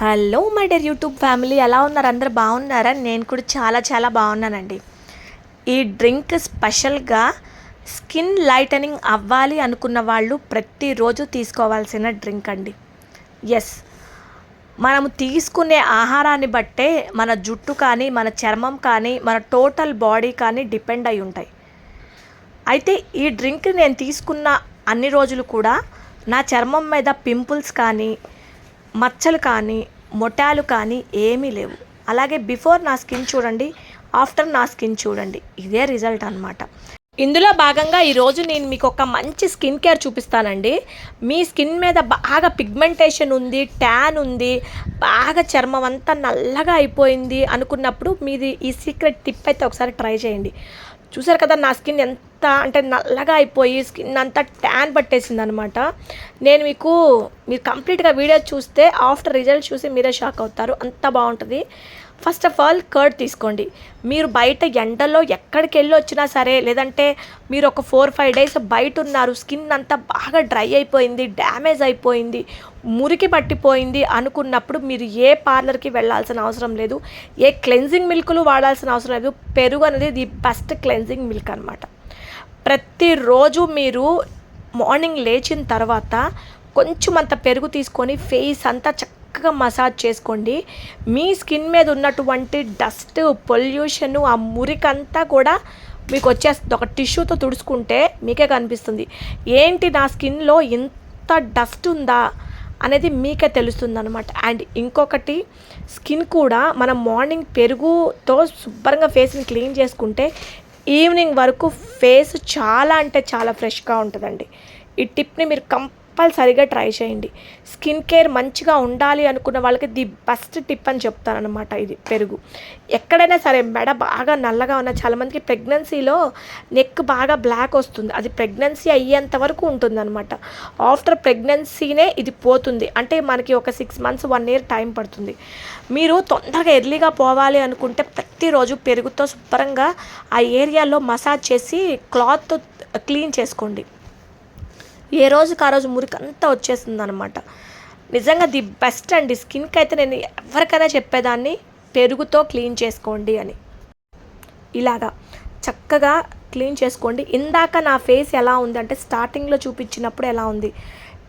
Hello my dear YouTube family. ఎలా ఉన్నారు? అందరు బాగున్నారా? నేను కూడా చాలా చాలా బాగున్నానండి. ఈ డ్రింక్ స్పెషల్గా స్కిన్ లైటనింగ్ అవ్వాలి అనుకున్న వాళ్ళు ప్రతిరోజు తీసుకోవాల్సిన డ్రింక్ అండి. ఎస్ మనము తీసుకునే ఆహారాన్ని బట్టే మన జుట్టు కానీ మన చర్మం కానీ మన టోటల్ బాడీ కానీ డిపెండ్ అయి ఉంటాయి. అయితే ఈ డ్రింక్ నేను తీసుకున్న అన్ని రోజులు కూడా నా చర్మం మీద పింపుల్స్ కానీ మచ్చలు కానీ మొటాలు కానీ ఏమీ లేవు. అలాగే బిఫోర్ నా స్కిన్ చూడండి ఆఫ్టర్ నా స్కిన్ చూడండి ఇదే రిజల్ట్ అనమాట ఇందులో భాగంగా ఈరోజు నేను మీకు ఒక మంచి స్కిన్ కేర్ చూపిస్తానండి. మీ స్కిన్ మీద బాగా పిగ్మెంటేషన్ ఉంది ట్యాన్ ఉంది బాగా చర్మం అంతా నల్లగా అయిపోయింది అనుకున్నప్పుడు మీది ఈ సీక్రెట్ టిప్ అయితే ఒకసారి ట్రై చేయండి. చూసారు కదా నా స్కిన్ ఎంత అంటే నల్లగా అయిపోయి స్కిన్ అంతా ట్యాన్ పట్టేసింది అనమాట నేను మీకు మీరు కంప్లీట్గా వీడియో చూస్తే ఆఫ్టర్ రిజల్ట్ చూసి మీరే షాక్ అవుతారు. అంత బాగుంటుంది. ఫస్ట్ ఆఫ్ ఆల్ కర్డ్ తీసుకోండి. మీరు బయట ఎండలో ఎక్కడికి వెళ్ళి వచ్చినా సరే లేదంటే మీరు ఒక ఫోర్ ఫైవ్ డేస్ బయట ఉన్నారు స్కిన్ అంతా బాగా డ్రై అయిపోయింది డ్యామేజ్ అయిపోయింది మురికి పట్టిపోయింది అనుకున్నప్పుడు మీరు ఏ పార్లర్కి వెళ్ళాల్సిన అవసరం లేదు ఏ క్లెన్జింగ్ మిల్క్లు వాడాల్సిన అవసరం లేదు. పెరుగు అనేది ది బెస్ట్ క్లెన్జింగ్ మిల్క్ అనమాట ప్రతిరోజు మీరు మార్నింగ్ లేచిన తర్వాత కొంచెం అంత పెరుగు తీసుకొని ఫేస్ అంతా చక్క చక్కగా మసాజ్ చేసుకోండి. మీ స్కిన్ మీద ఉన్నటువంటి డస్ట్ పొల్యూషన్ ఆ మురికంతా కూడా మీకు వచ్చేస్తుంది. ఒక టిష్యూతో తుడుచుకుంటే మీకే కనిపిస్తుంది. ఏంటి నా స్కిన్లో ఇంత డస్ట్ ఉందా అనేది మీకే తెలుస్తుంది అనమాట అండ్ ఇంకొకటి స్కిన్ కూడా మనం మార్నింగ్ పెరుగుతో శుభ్రంగా ఫేస్ని క్లీన్ చేసుకుంటే ఈవినింగ్ వరకు ఫేస్ చాలా అంటే చాలా ఫ్రెష్గా ఉంటుందండి. ఈ టిప్ని మీరు కంపల్సరీగా ట్రై చేయండి. స్కిన్ కేర్ మంచిగా ఉండాలి అనుకున్న వాళ్ళకి ది బెస్ట్ టిప్ అని చెప్తానమాట ఇది పెరుగు. ఎక్కడైనా సరే మెడ బాగా నల్లగా ఉన్న చాలామందికి ప్రెగ్నెన్సీలో నెక్ బాగా బ్లాక్ వస్తుంది. అది ప్రెగ్నెన్సీ అయ్యేంత వరకు ఉంటుందన్నమాట. ఆఫ్టర్ ప్రెగ్నెన్సీనే ఇది పోతుంది. అంటే మనకి ఒక six months one year time పడుతుంది. మీరు తొందరగా ఎర్లీగా పోవాలి అనుకుంటే ప్రతిరోజు పెరుగుతో శుభ్రంగా ఆ ఏరియాలో మసాజ్ చేసి క్లాత్ క్లీన్ చేసుకోండి. ఏ రోజుకి ఆ రోజు మురికంతా వచ్చేస్తుంది అనమాట నిజంగా ది బెస్ట్ అండి. స్కిన్కి అయితే నేను ఎవరికైనా చెప్పేదాన్ని పెరుగుతో క్లీన్ చేసుకోండి అని. ఇలాగా చక్కగా క్లీన్ చేసుకోండి. ఇందాక నా ఫేస్ ఎలా ఉంది అంటే స్టార్టింగ్లో చూపించినప్పుడు ఎలా ఉంది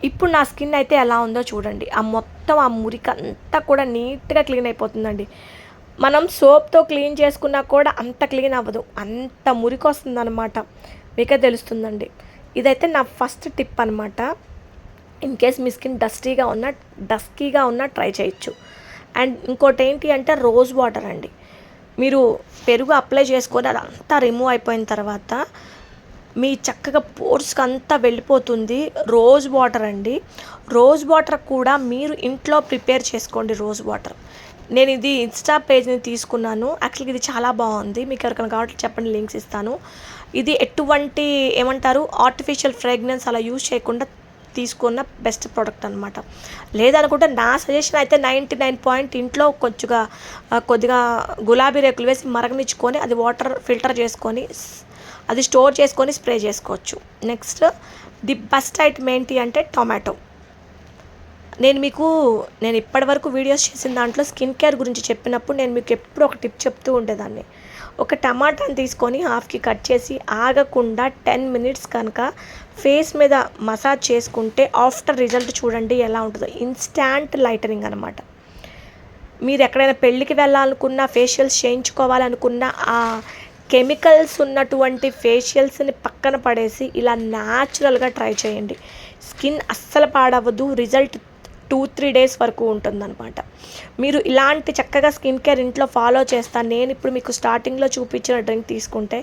ఇప్పుడు నా స్కిన్ అయితే ఎలా ఉందో చూడండి. ఆ మొత్తం ఆ మురికంతా కూడా నీట్గా క్లీన్ అయిపోతుందండి. మనం సోప్తో క్లీన్ చేసుకున్నా కూడా అంత క్లీన్ అవ్వదు. అంత మురికి వస్తుందన్నమాట మీకే తెలుస్తుందండి. ఇదైతే నా ఫస్ట్ టిప్ అనమాట ఇన్ కేస్ మీ స్కిన్ డస్టీగా ఉన్న డస్కీగా ఉన్న ట్రై చేయొచ్చు. అండ్ ఇంకోటి ఏంటి అంటే రోజ్ వాటర్ అండి. మీరు పెరుగు అప్లై చేసుకొని అదంతా రిమూవ్ అయిపోయిన తర్వాత మీ చక్కగా పోర్స్కి అంతా వెళ్ళిపోతుంది. రోజ్ వాటర్ అండి. రోజ్ వాటర్ కూడా మీరు ఇంట్లో ప్రిపేర్ చేసుకోండి రోజ్ వాటర్. నేను ఇది ఇన్స్టా పేజ్ని తీసుకున్నాను. యాక్చువల్గా ఇది చాలా బాగుంది. మీకు ఎవరికైనా కాబట్టి చెప్పండి లింక్స్ ఇస్తాను. ఇది ఎటువంటి ఏమంటారు ఆర్టిఫిషియల్ ఫ్రేగ్రెన్స్ అలా యూజ్ చేయకుండా తీసుకున్న బెస్ట్ ప్రోడక్ట్ అనమాట లేదనుకుంటే నా సజెషన్ అయితే నైంటీ నైన్ పాయింట్ ఇంట్లో కొంచెంగా కొద్దిగా గులాబీ రేకులు వేసి మరగనిచ్చుకొని అది వాటర్ ఫిల్టర్ చేసుకొని అది స్టోర్ చేసుకొని స్ప్రే చేసుకోవచ్చు. నెక్స్ట్ ది బెస్ట్ ఐటమ్ ఏంటి అంటే టొమాటో నేను మీకు నేను ఇప్పటివరకు వీడియోస్ చేసిన దాంట్లో స్కిన్ కేర్ గురించి చెప్పినప్పుడు నేను మీకు ఎప్పుడు ఒక టిప్ చెప్తూ ఉండేదాన్ని. ఒక టమాటాని తీసుకొని హాఫ్కి కట్ చేసి ఆగకుండా టెన్ మినిట్స్ కనుక ఫేస్ మీద మసాజ్ చేసుకుంటే ఆఫ్టర్ రిజల్ట్ చూడండి ఎలా ఉంటుందో. ఇన్స్టాంట్ లైటనింగ్ అనమాట మీరు ఎక్కడైనా పెళ్ళికి వెళ్ళాలనుకున్నా ఫేషియల్స్ చేయించుకోవాలనుకున్నా ఆ కెమికల్స్ ఉన్నటువంటి ఫేషియల్స్ని పక్కన పడేసి ఇలా న్యాచురల్గా ట్రై చేయండి. స్కిన్ అస్సలు పాడవద్దు రిజల్ట్ టూ త్రీ డేస్ వరకు ఉంటుందన్నమాట. మీరు ఇలాంటి చక్కగా స్కిన్ కేర్ ఇంట్లో ఫాలో చేస్తాను నేను ఇప్పుడు మీకు స్టార్టింగ్లో చూపించిన డ్రింక్ తీసుకుంటే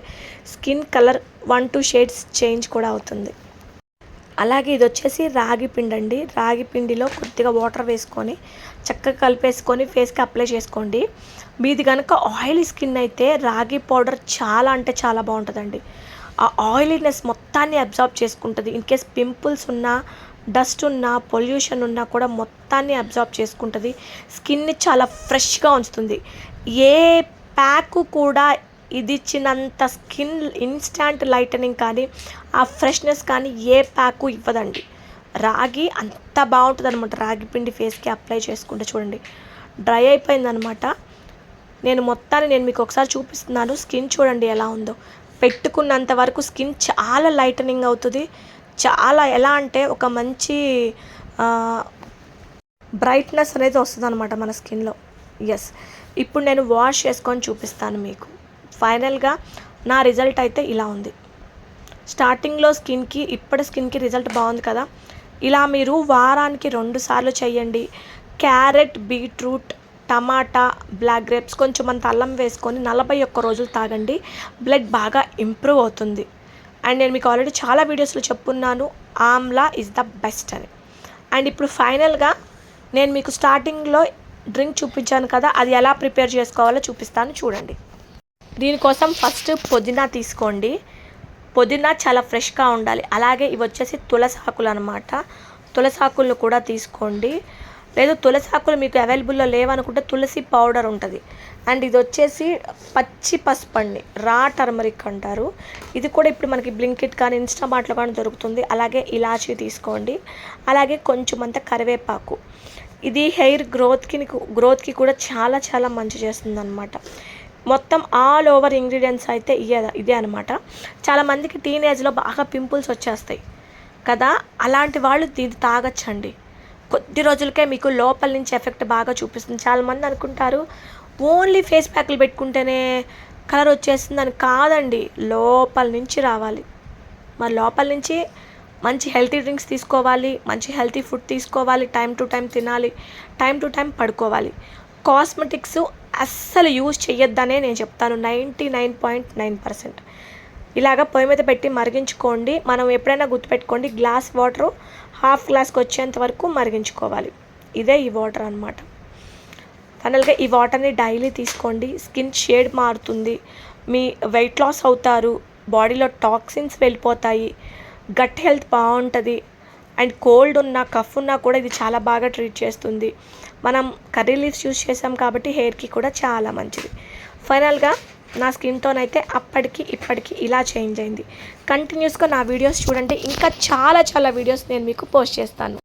skin colour one two shades change కూడా అవుతుంది. అలాగే ఇది వచ్చేసి రాగి పిండి అండి రాగి పిండిలో కొద్దిగా వాటర్ వేసుకొని చక్కగా కలిపేసుకొని ఫేస్కి అప్లై చేసుకోండి. మీది కనుక ఆయిలీ స్కిన్ అయితే రాగి పౌడర్ చాలా అంటే చాలా బాగుంటుందండి. ఆ ఆయిలీనెస్ మొత్తాన్ని అబ్జార్బ్ చేసుకుంటుంది. ఇన్ కేస్ పింపుల్స్ ఉన్నా డస్ట్ ఉన్నా పొల్యూషన్ ఉన్నా కూడా మొత్తాన్ని అబ్జార్బ్ చేసుకుంటుంది. స్కిన్ని చాలా ఫ్రెష్గా ఉంచుతుంది. ఏ ప్యాక్ కూడా ఇది ఇచ్చినంత స్కిన్ ఇన్స్టాంట్ లైటనింగ్ కానీ ఆ ఫ్రెష్నెస్ కానీ ఏ ప్యాకు ఇవ్వదండి. రాగి అంత బాగుంటుంది అనమాట రాగి పిండి ఫేస్కి అప్లై చేసుకుంటే చూడండి. డ్రై అయిపోయిందనమాట నేను మొత్తాన్ని నేను మీకు ఒకసారి చూపిస్తున్నాను. స్కిన్ చూడండి ఎలా ఉందో. పెట్టుకున్నంత వరకు స్కిన్ చాలా లైటనింగ్ అవుతుంది. చాలా ఎలా అంటే ఒక మంచి బ్రైట్నెస్ అనేది వస్తుంది అనమాట మన స్కిన్లో ఎస్ ఇప్పుడు నేను వాష్ చేసుకొని చూపిస్తాను మీకు. ఫైనల్గా నా రిజల్ట్ అయితే ఇలా ఉంది. స్టార్టింగ్లో స్కిన్కి ఇప్పటి స్కిన్కి రిజల్ట్ బాగుంది కదా? ఇలా మీరు వారానికి రెండు సార్లు చేయండి. క్యారెట్ బీట్రూట్ టమాటా బ్లాక్ గ్రేప్స్ కొంచెం అంత అల్లం వేసుకొని నలభై ఒక్క రోజులు తాగండి. బ్లడ్ బాగా ఇంప్రూవ్ అవుతుంది. అండ్ నేను మీకు ఆల్రెడీ చాలా వీడియోస్లో చెప్పున్నాను ఆమ్లా ఇస్ ద బెస్ట్ అని. అండ్ ఇప్పుడు ఫైనల్గా నేను మీకు స్టార్టింగ్లో డ్రింక్ చూపించాను కదా అది ఎలా ప్రిపేర్ చేసుకోవాలో చూపిస్తాను చూడండి. దీనికోసం ఫస్ట్ పుదీనా తీసుకోండి. పుదీనా చాలా ఫ్రెష్గా ఉండాలి. అలాగే ఇవి వచ్చేసి తులసి ఆకులు అనమాట తులసి ఆకులను కూడా తీసుకోండి. లేదు తులసి ఆకులు మీకు అవైలబుల్లో లేవనుకుంటే తులసి పౌడర్ ఉంటుంది. అండ్ ఇది వచ్చేసి పచ్చి పసుపండి రా టర్మరిక్ అంటారు. ఇది కూడా ఇప్పుడు మనకి బ్లింకిట్ కానీ ఇన్స్టామార్ట్లో కానీ దొరుకుతుంది. అలాగే ఇలాచీ తీసుకోండి. అలాగే కొంచెం అంత కరివేపాకు. ఇది హెయిర్ గ్రోత్కి గ్రోత్కి కూడా చాలా చాలా మంచి చేస్తుంది అనమాట మొత్తం ఆల్ ఓవర్ ఇంగ్రీడియంట్స్ అయితే ఇదే ఇదే అనమాట చాలామందికి టీనేజ్లో బాగా పింపుల్స్ వచ్చేస్తాయి. కదా? అలాంటి వాళ్ళు ఇది తాగొచ్చండి. కొద్ది రోజులకే మీకు లోపల నుంచి ఎఫెక్ట్ బాగా చూపిస్తుంది. చాలామంది అనుకుంటారు ఓన్లీ ఫేస్ ప్యాక్లు పెట్టుకుంటేనే కలర్ వచ్చేస్తుందని కాదండి. లోపల నుంచి రావాలి. మరి లోపల నుంచి మంచి హెల్తీ డ్రింక్స్ తీసుకోవాలి మంచి హెల్తీ ఫుడ్ తీసుకోవాలి టైం టు టైం తినాలి టైం టు టైం పడుకోవాలి. కాస్మెటిక్స్ అస్సలు యూజ్ చేయొద్దనే నేను చెప్తాను. Ninety nine point nine percent. ఇలాగ పొయ్యి మీద పెట్టి మరిగించుకోండి. మనం ఎప్పుడైనా గుర్తుపెట్టుకోండి గ్లాస్ వాటర్ హాఫ్ గ్లాస్కి వచ్చేంత వరకు మరిగించుకోవాలి. ఇదే ఈ వాటర్ అనమాట ఫైనల్గా ఈ వాటర్ని డైలీ తీసుకోండి. స్కిన్ షేడ్ మారుతుంది. మీ వెయిట్ లాస్ అవుతారు. బాడీలో టాక్సిన్స్ వెళ్ళిపోతాయి. గట్ హెల్త్ బాగుంటుంది. అండ్ కోల్డ్ ఉన్నా కఫ్ ఉన్నా కూడా ఇది చాలా బాగా ట్రీట్ చేస్తుంది. మనం కర్రీ లీవ్స్ యూజ్ చేసాం కాబట్టి హెయిర్కి కూడా చాలా మంచిది. ఫైనల్గా నా స్కిన్ టోన్ అయితే అప్పటికి ఇప్పటికి ఇలా చేంజ్ అయింది. కంటిన్యూస్గా నా వీడియోస్ చూడండి. ఇంకా చాలా చాలా వీడియోస్ నేను మీకు పోస్ట్ చేస్తాను.